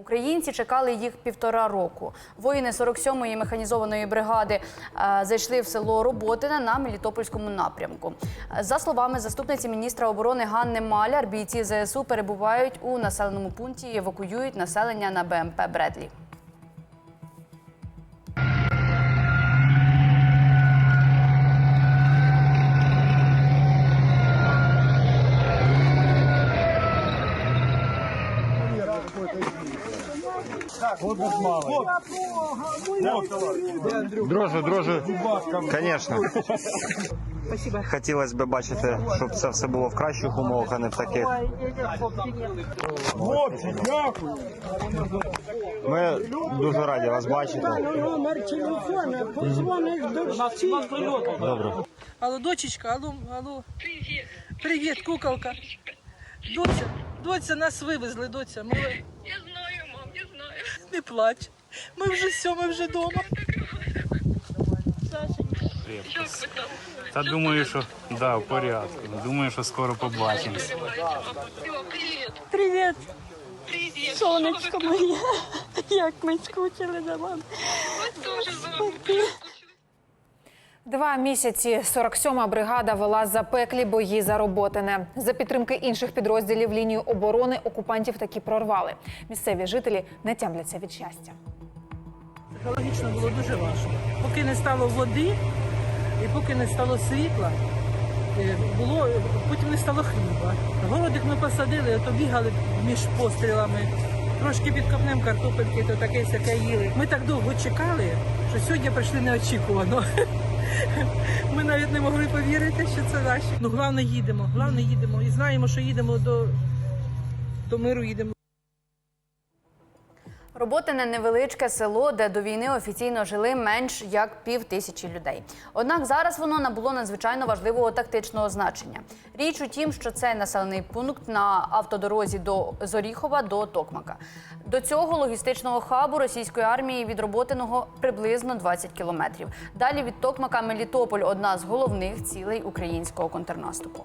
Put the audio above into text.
Українці чекали їх півтора року. Воїни 47-ї механізованої бригади е, зайшли в село Роботине на Мелітопольському напрямку. За словами заступниці міністра оборони Ганни Маляр, бійці ЗСУ перебувають у населеному пункті і евакуюють населення на БМП Бредлі. Дрожжи, дрожжи, звісно. Хотілося б бачити, щоб це все було в кращих умовах, а не в таких. Дякую. Ми дуже раді вас бачити. Номер телефона, позвониш дочці. Добре. Алло, дочечка, алло, алло. Привіт. Привіт, куколка. Доця, доця, нас вивезли, доця. Ми... Не плач. Ми вже все, ми вже вдома. Та думаю, що да, в порядку. Думаю, що скоро побачимось. Привіт. Привіт, сонечко моє. Як ми скучили за вами. Ми дуже за вами. Два місяці 47-ма бригада вела запеклі бої за Роботине. За підтримки інших підрозділів лінію оборони окупантів таки прорвали. Місцеві жителі не тямляться від щастя. Психологічно було дуже важко. Поки не стало води і поки не стало світла, е, було, потім не стало хліба. Городик ми посадили, то бігали між пострілами. Трошки під копнем картопельки, то таке сяке їли. Ми так довго чекали, що сьогодні прийшли неочікувано. Ми навіть не могли повірити, що це наші. Ну, головне, їдемо, головне, їдемо. І знаємо, що їдемо до, до миру, їдемо. Роботине невеличке село, де до війни офіційно жили менш як пів тисячі людей. Однак зараз воно набуло надзвичайно важливого тактичного значення. Річ у тім, що це населений пункт на автодорозі до Зоріхова до Токмака. До цього логістичного хабу російської армії від Роботиного приблизно 20 кілометрів. Далі від Токмака Мелітополь одна з головних цілей українського контрнаступу.